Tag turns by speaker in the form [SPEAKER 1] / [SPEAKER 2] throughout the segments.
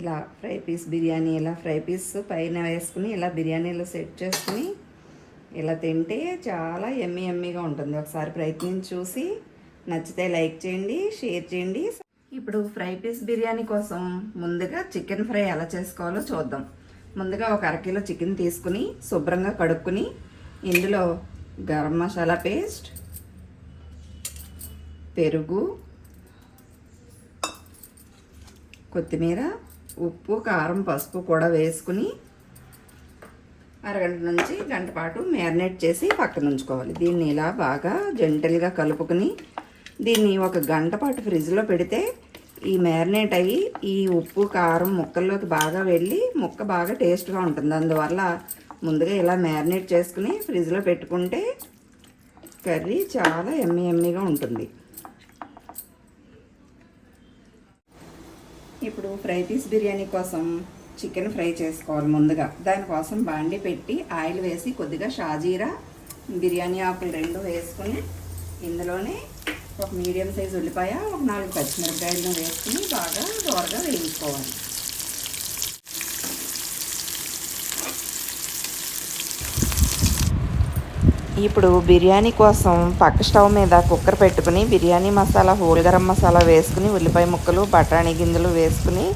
[SPEAKER 1] ఇలా fry piece biryani ఇలా fry piece పైన వేసుకుని ఇలా బిర్యానీలో సెట్ చేసుకుని ఇలా తింటే చాలా ఎమ్మి ఎమ్మిగా ఉంటుంది. ఒకసారి ప్రయత్నించి చూసి నచ్చితే లైక్ చేయండి షేర్ చేయండి. ఇప్పుడు ఫ్రై పీస్ బిర్యానీ కోసం ముందుగా చికెన్ ఫ్రై ఎలా చేసుకోవాలో చూద్దాం. ముందుగా ఒక అరకిలో చికెన్ తీసుకుని శుభ్రంగా కడుక్కుని ఇందులో గరం మసాలా పేస్ట్ పెరుగు కొత్తిమీర ఉప్పు కారం పసుపు కూడా వేసుకుని అరగంట నుంచి గంట పాటు మ్యారినేట్ చేసి పక్కన ఉంచుకోవాలి. దీన్ని ఇలా బాగా జెంటల్గా కలుపుకుని దీన్ని ఒక గంట పాటు ఫ్రిడ్జ్లో పెడితే ఈ మ్యారినేట్ అయ్యి ఈ ఉప్పు కారం ముక్కల్లోకి బాగా వెళ్ళి ముక్క బాగా టేస్ట్గా ఉంటుంది. అందువల్ల ముందుగా ఇలా మ్యారినేట్ చేసుకుని ఫ్రిడ్జ్లో పెట్టుకుంటే కర్రీ చాలా ఎమ్మి ఎమ్మిగా ఉంటుంది. ఇప్పుడు ఫ్రై పీస్ బిర్యానీ కోసం చికెన్ ఫ్రై చేసుకోవాలి ముందుగా. దానికోసం బాండి పెట్టి ఆయిల్ వేసి కొద్దిగా షాజీరా బిర్యానీ ఆకులు రెండు వేసుకుని ఇందులోనే ఒక మీడియం సైజ్ ఉల్లిపాయ ఒక నాలుగు పచ్చిమిరపకాయలను వేసుకుని బాగా దోరగా వేయించుకోవాలి. ఇప్పుడు బిర్యానీ కోసం పక్క స్టవ్ మీద కుక్కర్ పెట్టుకుని బిర్యానీ మసాలా హోల్ గరం మసాలా వేసుకుని ఉల్లిపాయ ముక్కలు బఠానీ గింజలు వేసుకుని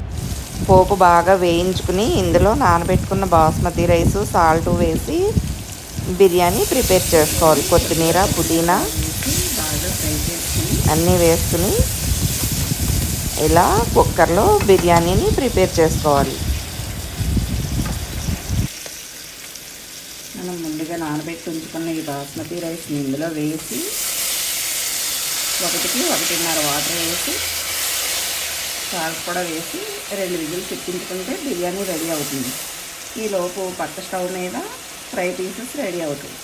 [SPEAKER 1] పోపు బాగా వేయించుకుని ఇందులో నానబెట్టుకున్న బాస్మతి రైస్ సాల్ట్ వేసి బిర్యానీ ప్రిపేర్ చేసుకోవాలి. కొత్తిమీర పుదీనా అన్నీ వేసుకుని ఇలా కుక్కర్లో బిర్యానీని ప్రిపేర్ చేసుకోవాలి. మనం ముందుగా నానబెట్టి ఉంచుకున్న ఈ బాస్మతి రైస్ని ఇందులో వేసి ఒకటికి ఒకటిన్నర వాటర్ వేసి సాల్ట్ కూడా వేసి రెండు విజులు తిప్పించుకుంటే బిర్యానీ రెడీ అవుతుంది. ఈలోపు పక్క స్టవ్ మీద ఫ్రై పీసెస్ రెడీ అవుతాయి.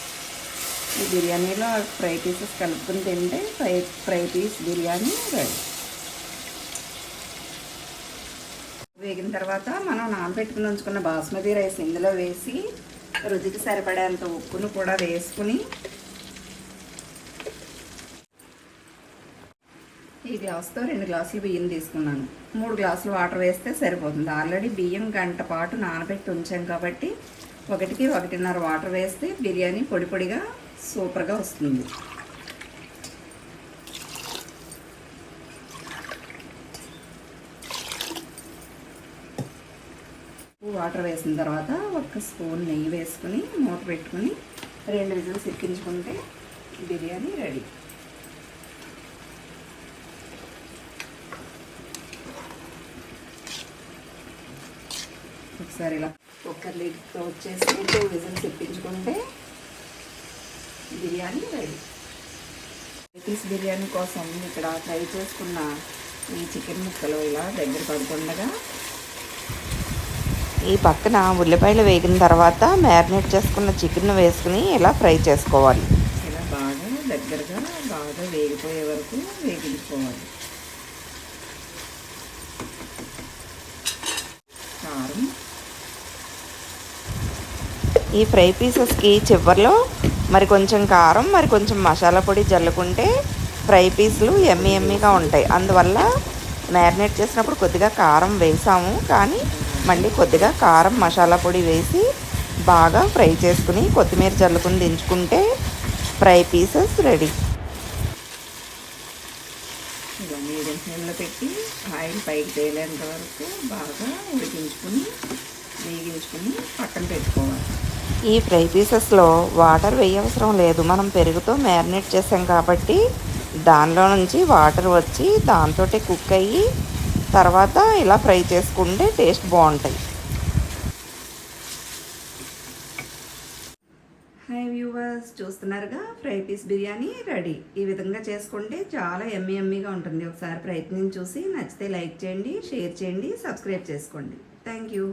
[SPEAKER 1] ఈ బిర్యానీలో ఫ్రై పీసెస్ కలుపుకుని తింటే fry fry piece biryani ready. వేగిన తర్వాత మనం నానబెట్టుకుని ఉంచుకున్న బాస్మతి రైస్ ఇందులో వేసి రుచికి సరిపడేంత ఉప్పును కూడా వేసుకుని ఈ గ్లాస్తో రెండు గ్లాసులు బియ్యం తీసుకున్నాను. మూడు గ్లాసులు వాటర్ వేస్తే సరిపోతుంది. ఆల్రెడీ బియ్యం గంట పాటు నానబెట్టి ఉంచాం కాబట్టి ఒకటికి ఒకటిన్నర వాటర్ వేస్తే బిర్యానీ పొడి పొడిగా సూపర్గా వస్తుంది. వాటర్ వేసిన తర్వాత ఒక స్పూన్ నెయ్యి వేసుకుని మూత పెట్టుకుని రెండు విజిల్స్ ఎక్కించుకుంటే బిర్యానీ రెడీ. ఒకసారి ఇలా కుక్కర్ లిడ్తో వచ్చేసి టూ విజిల్స్ ఎక్కించుకుంటే బిర్యానీ రెడీ. పీస్ బిర్యానీ కోసం ఇక్కడ ఫ్రై చేసుకున్న ఈ చికెన్ ముక్కలు ఇలా దగ్గర పడుతుండగా ఈ పక్కన ఉల్లిపాయలు వేగిన తర్వాత మ్యారినేట్ చేసుకున్న చికెన్ వేసుకుని ఇలా ఫ్రై చేసుకోవాలి. ఇలా బాగా దగ్గరగా బాగా వేగిపోయే వరకు వేగించుకోవాలి కారం. ఈ ఫ్రై పీసెస్కి చివరిలో మరి కొంచెం కారం మరి కొంచెం మసాలా పొడి జల్లుకుంటే ఫ్రై పీసులు ఎమ్మి ఎమ్మిగా ఉంటాయి. అందువల్ల మ్యారినేట్ చేసినప్పుడు కొద్దిగా కారం వేసాము. కానీ మళ్ళీ కొద్దిగా కారం మసాలా పొడి వేసి బాగా ఫ్రై చేసుకుని కొత్తిమీర చల్లుకుని దించుకుంటే ఫ్రై పీసెస్ రెడీ. మీడియం ఫ్లేమ్లో పెట్టి ఆయిల్ పైకి తేలేంత వరకు బాగా ఉడికించుకుని వేగించుకుని పక్కన పెట్టుకోవాలి. ఈ ఫ్రై పీసెస్లో వాటర్ వేయవసరం లేదు. మనం పెరుగుతో మ్యారినేట్ చేసాం కాబట్టి దానిలో నుంచి వాటర్ వచ్చి దాంతో కుక్ అయ్యి తర్వాత ఇలా ఫ్రై చేసుకుంటే టేస్ట్ బాగుంటాయి. హాయ్ వ్యూవర్స్ చూస్తున్నారుగా? Fry piece biryani ready. ఈ విధంగా చేసుకుంటే చాలా ఎమ్మి ఎమ్మిగా ఉంటుంది. ఒకసారి ప్రయత్నం చూసి నచ్చితే లైక్ చేయండి షేర్ చేయండి సబ్స్క్రైబ్ చేసుకోండి. Thank you